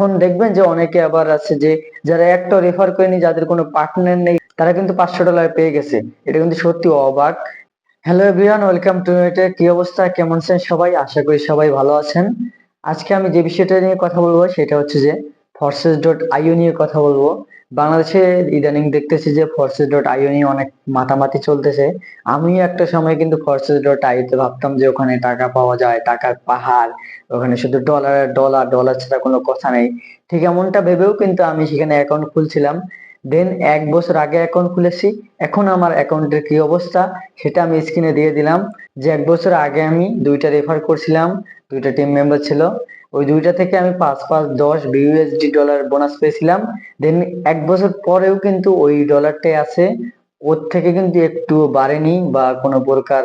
এখন দেখবেন যে অনেকে আবার আছে যে, যারা একটা রেফার করেনি, যাদের কোনো পার্টনার নেই, তারা কিন্তু পাঁচশো ডলার পেয়ে গেছে। এটা কিন্তু সত্যি অবাক। হ্যালো এভরিওয়ান ওয়েলকাম টু এটা কি অবস্থা? কেমন আছেন সবাই? আশা করি সবাই ভালো আছেন। আজকে আমি যে বিষয়টা নিয়ে কথা বলব, সেটা হচ্ছে যে ফর্সেস ডট আইও নিয়ে কথা বলব। বাংলাদেশে ইদানিং দেখতেছি যে ফোর্সেস ডট আইও নিয়ে অনেক মাতামাতি চলতেছে। আমি একটা সময় কিন্তু ফোর্সেস ডট আইতে ভাবতাম যে ওখানে টাকা পাওয়া যায়, টাকার পাহাড়, ওখানে শুধু ডলার ডলার ডলার ছাড়া কোনো কথা নেই। ঠিক এমনটা ভেবেও কিন্তু আমি সেখানে অ্যাকাউন্ট খুলছিলাম। দেন এক বছর আগে অ্যাকাউন্ট খুলেছি। এখন আমার অ্যাকাউন্টের কি অবস্থা? সেটা আমি স্ক্রিনে দিয়ে দিলাম যে এক বছর আগে আমি দুইটা রেফার করছিলাম, দুইটা টিম মেম্বার ছিল। ওই দুইটা থেকে আমি পাঁচ পাঁচ, দশ বিউএসডি ডলার বোনাস পেয়েছিলাম। দেন এক বছর পরেও কিন্তু ওই ডলারটাই আছে। ওর থেকে কিন্তু একটু বাড়েনি বা কোনো প্রকার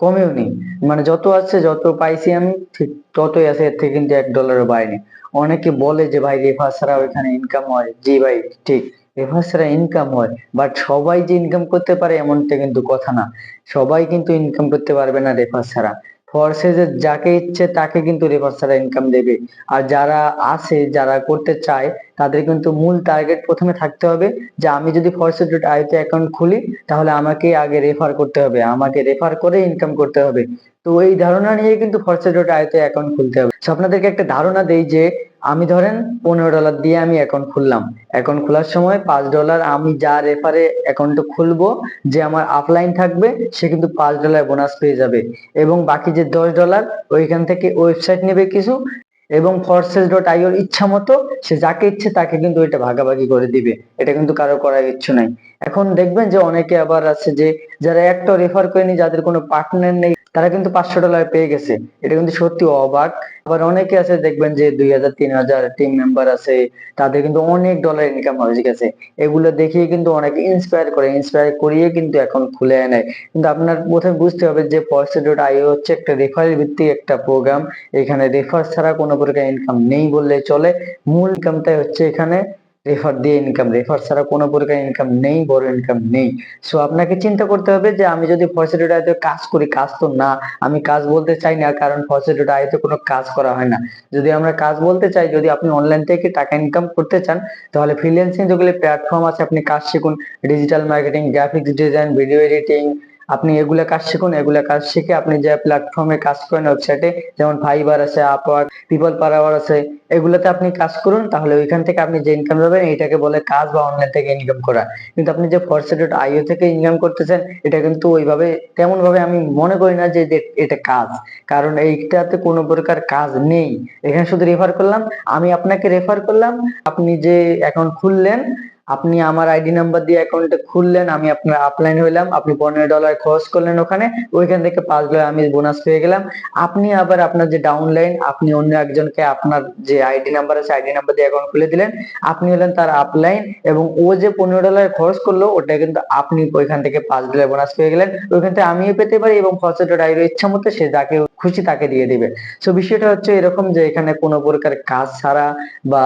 কমেও নি মানে যত আছে যত পাইছি আমি, ঠিক ততই আছে। এর থেকে কিন্তু এক ডলারও বাড়েনি। অনেকে বলে যে ভাই রেফার ছাড়া ওইখানে ইনকাম হয়। জি ভাই, ঠিক। ছাড়া ইনকাম হয় বাট সবাই যে ইনকাম করতে পারে এমনটা কিন্তু কথা না। সবাই কিন্তু ইনকাম করতে পারবে না রেফার ছাড়া ফরসেজে যাকে ইচ্ছে তাকে কিন্তু রেফার ছাড়া ইনকাম দেবে। আর যারা আছে, যারা করতে চায়, তাদের কিন্তু মূল টার্গেট প্রথমে থাকতে হবে যে আমি যদি ফরসেজ ডট আইতে অ্যাকাউন্ট খুলি, তাহলে আমাকে আগে রেফার করতে হবে। আমাকে রেফার করে ইনকাম করতে হবে। তো এই ধারণা নিয়ে কিন্তু ফরসেজ ডট আইতে অ্যাকাউন্ট খুলতে হবে। আপনাদেরকে একটা ধারণা দেই যে আমি ধরেন পনেরো ডলার দিয়ে আমি অ্যাকাউন্ট খুললাম। অ্যাকাউন্ট খোলার সময় পাঁচ ডলার আমি যা রেফারে অ্যাকাউন্টটা খুলবো, যে আমার আপলাইন থাকবে, সে কিন্তু পাঁচ ডলার বোনাস পেয়ে যাবে। এবং বাকি যে দশ ডলার ওইখান থেকে ওয়েবসাইট নেবে কিছু এবং ফরসেস ডট আইওর ইচ্ছা মতো সে যাকে ইচ্ছে তাকে কিন্তু ওইটা ভাগাভাগি করে দিবে। এটা কিন্তু কারও করার ইচ্ছু নাই। এখন দেখবেন যে অনেকে আবার আছে যে, যারা একটা রেফার করেনি, যাদের কোনো পার্টনার নেই তারা কিন্তু পাঁচশো ডলার পেয়ে গেছে। এটা কিন্তু সত্যি অবাক। আবার অনেকে আছে, দেখবেন যে দুই হাজার, তিন হাজার টিম মেম্বার আছে, তাদের কিন্তু অনেক ডলার ইনকাম হয়ে গেছে এগুলো দেখিয়ে কিন্তু অনেকে ইন্সপায়ার করে ইন্সপায়ার করিয়ে কিন্তু এখন খুলে নেয় কিন্তু আপনার প্রথমে বুঝতে হবে যে ফরসে ডট হচ্ছে একটা রেফারেল ভিত্তিক একটা প্রোগ্রাম এখানে রেফার ছাড়া কোনো প্রকার ইনকাম নেই বললে চলে। মূল ইনকামটাই হচ্ছে এখানে রেফার দিয়ে ইনকাম রেফার ছাড়া কোনো প্রকার ইনকাম নেই, বড় ইনকাম নেই। সো আপনাকে চিন্তা করতে হবে যে, আমি যদি ফসিলিটি আয়তে কাজ করি, কাজ তো না, আমি কাজ বলতে চাই না, কারণ ফসিলিটি আয়তে কোনো কাজ করা হয় না। যদি আমরা কাজ বলতে চাই, যদি আপনি অনলাইন থেকে টাকা ইনকাম করতে চান, তাহলে ফ্রিল্যান্সিং যেগুলি প্ল্যাটফর্ম আছে, আপনি কাজ শিখুন। Digital marketing graphics design video editing আপনি এগুলা কাজ শিখুন, এগুলা কাজ শিখে আপনি যে প্ল্যাটফর্মে কাজ করেন ওয়েবসাইটে যেমন ফাইবার আছে আপওয়ার্ক পিপল পাওয়ার আছে, এগুলাতে আপনি কাজ করুন, তাহলে ওইখান থেকে আপনি যে ইনকাম পাবেন এটাকে বলে কাজ বা অনলাইন থেকে ইনকাম করা। কিন্তু আপনি যে ফরসেট আইও থেকে ইনকাম করতেছেন, এটা কিন্তু ওইভাবে তেমন ভাবে আমি মনে করি না যে যে- এটা কাজ। কারণ এইটাতে কোনো প্রকার কাজ নেই। এখানে শুধু রেফার করলাম, আমি আপনাকে রেফার করলাম, আপনি যে অ্যাকাউন্ট খুললেন আপনি আমার আইডি নাম্বার দিয়ে অ্যাকাউন্টটা খুললেন, আমি আপনার আপলাইন হইলাম, আপনি পনেরো ডলার খরচ করলেন ওখানে, ওইখান থেকে পাঁচ ডলার আমি বোনাস পেয়ে গেলাম। আপনি আবার আপনার যে ডাউনলাইন আপনি অন্য একজনকে আপনার যে আইডি নাম্বার আছে আইডি নাম্বার দিয়ে অ্যাকাউন্ট খুলে দিলেন, আপনি হলেন তার আপলাইন এবং ও যে পনেরো ডলার খরচ করল, ওটা কিন্তু আপনি ওইখান থেকে পাঁচ ডলার বোনাস পেয়ে গেলেন। ওইখান থেকে আমিও পেতে পারি এবং ফসেট আইডির ইচ্ছা মতো সে যাকে খুশি তাকে দিয়ে দিবে। তো বিষয়টা হচ্ছে এরকম যে এখানে কোনো প্রকার কাজ ছাড়া বা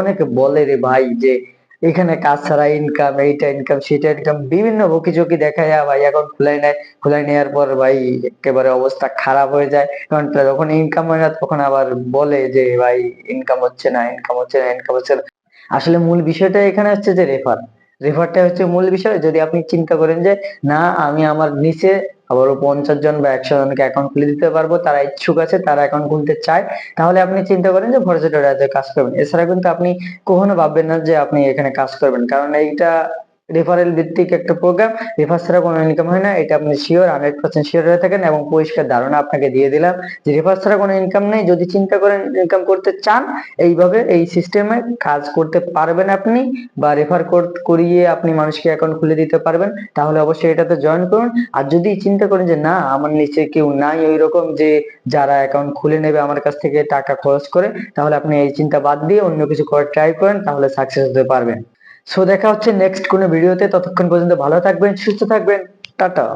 অনেকে বলে রে ভাই যে এখানে কাজ ছাড়া ইনকাম এইটা ইনকাম সেটা ইনকাম বিভিন্ন বকি ঝুঁকি দেখায় ভাই। এখন খুলাই নেয়, খুলাই নেওয়ার পর ভাই একেবারে অবস্থা খারাপ হয়ে যায়। কারণ যখন ইনকাম হয় না, তখন আবার বলে যে ভাই ইনকাম হচ্ছে না ইনকাম হচ্ছে না ইনকাম হচ্ছে না। আসলে মূল বিষয়টা এখানে হচ্ছে যে রেফার রেফারটা হচ্ছে মূল বিষয়। যদি আপনি চিন্তা করেন যে, না, আমি আমার নিচে আবারও পঞ্চাশ জন বা একশো জনকে অ্যাকাউন্ট খুলে দিতে পারব, তারা ইচ্ছুক আছে, তারা অ্যাকাউন্ট খুলতে চায়, তাহলে আপনি চিন্তা করেন যে ভরসেটারে কাজ করবেন। এছাড়া কিন্তু আপনি কখনো ভাববেন না যে আপনি এখানে কাজ করবেন, কারণ এইটা রেফারেল ভিত্তিক একটা প্রোগ্রাম রেফার ছাড়া কোনো ইনকাম হয় না, এটা আপনি শিওর হান্ড্রেড পার্সেন্ট শিওর হয়ে থাকেন এবং পরিষ্কার ধারণা আপনাকে দিয়ে দিলাম যে রেফার ছাড়া কোনো ইনকাম নেই। যদি চিন্তা করেন ইনকাম করতে চান, এইভাবে এই সিস্টেমে কাজ করতে পারবেন আপনি বা রেফার করিয়ে আপনি মানুষকে অ্যাকাউন্ট খুলে দিতে পারবেন, তাহলে অবশ্যই এটাতে জয়েন করুন। আর যদি চিন্তা করেন যে না, আমার নিচে কেউ নাই ওই রকম যে যারা অ্যাকাউন্ট খুলে নেবে আমার কাছ থেকে টাকা খরচ করে, তাহলে আপনি এই চিন্তা বাদ দিয়ে অন্য কিছু করে ট্রাই করেন, তাহলে সাকসেস হতে পারবেন। সো দেখা হচ্ছে নেক্সট কোনো ভিডিওতে ততক্ষণ পর্যন্ত ভালো থাকবেন সুস্থ থাকবেন। টাটা।